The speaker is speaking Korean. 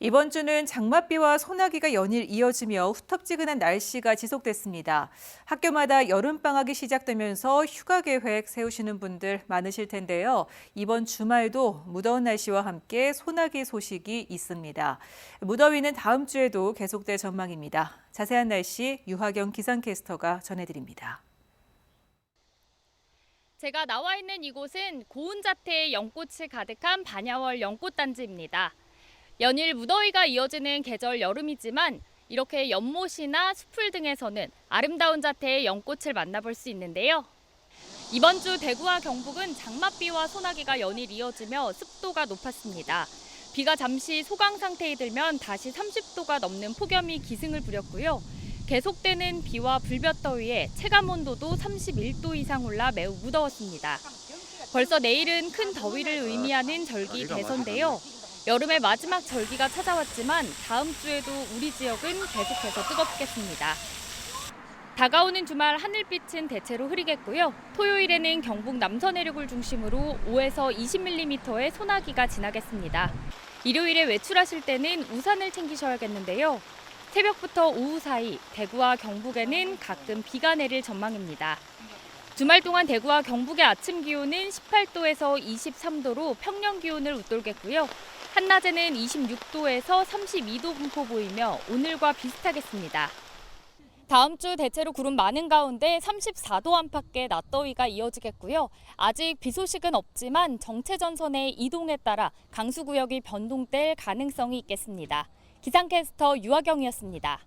이번 주는 장맛비와 소나기가 연일 이어지며 후텁지근한 날씨가 지속됐습니다. 학교마다 여름방학이 시작되면서 휴가 계획 세우시는 분들 많으실 텐데요. 이번 주말도 무더운 날씨와 함께 소나기 소식이 있습니다. 무더위는 다음 주에도 계속될 전망입니다. 자세한 날씨 유하경 기상캐스터가 전해드립니다. 제가 나와 있는 이곳은 고운 자태의 연꽃이 가득한 반야월 연꽃단지입니다. 연일 무더위가 이어지는 계절 여름이지만 이렇게 연못이나 수풀 등에서는 아름다운 자태의 연꽃을 만나볼 수 있는데요. 이번 주 대구와 경북은 장맛비와 소나기가 연일 이어지며 습도가 높았습니다. 비가 잠시 소강 상태에 들면 다시 30도가 넘는 폭염이 기승을 부렸고요. 계속되는 비와 불볕더위에 체감 온도도 31도 이상 올라 매우 무더웠습니다. 벌써 내일은 큰 더위를 의미하는 절기 대선인데요. 여름의 마지막 절기가 찾아왔지만 다음 주에도 우리 지역은 계속해서 뜨겁겠습니다. 다가오는 주말 하늘빛은 대체로 흐리겠고요. 토요일에는 경북 남서 내륙을 중심으로 5에서 20mm의 소나기가 지나겠습니다. 일요일에 외출하실 때는 우산을 챙기셔야겠는데요. 새벽부터 오후 사이 대구와 경북에는 가끔 비가 내릴 전망입니다. 주말 동안 대구와 경북의 아침 기온은 18도에서 23도로 평년 기온을 웃돌겠고요. 한낮에는 26도에서 32도 분포 보이며 오늘과 비슷하겠습니다. 다음 주 대체로 구름 많은 가운데 34도 안팎의 낮더위가 이어지겠고요. 아직 비 소식은 없지만 정체 전선의 이동에 따라 강수 구역이 변동될 가능성이 있겠습니다. 기상캐스터 유아경이었습니다.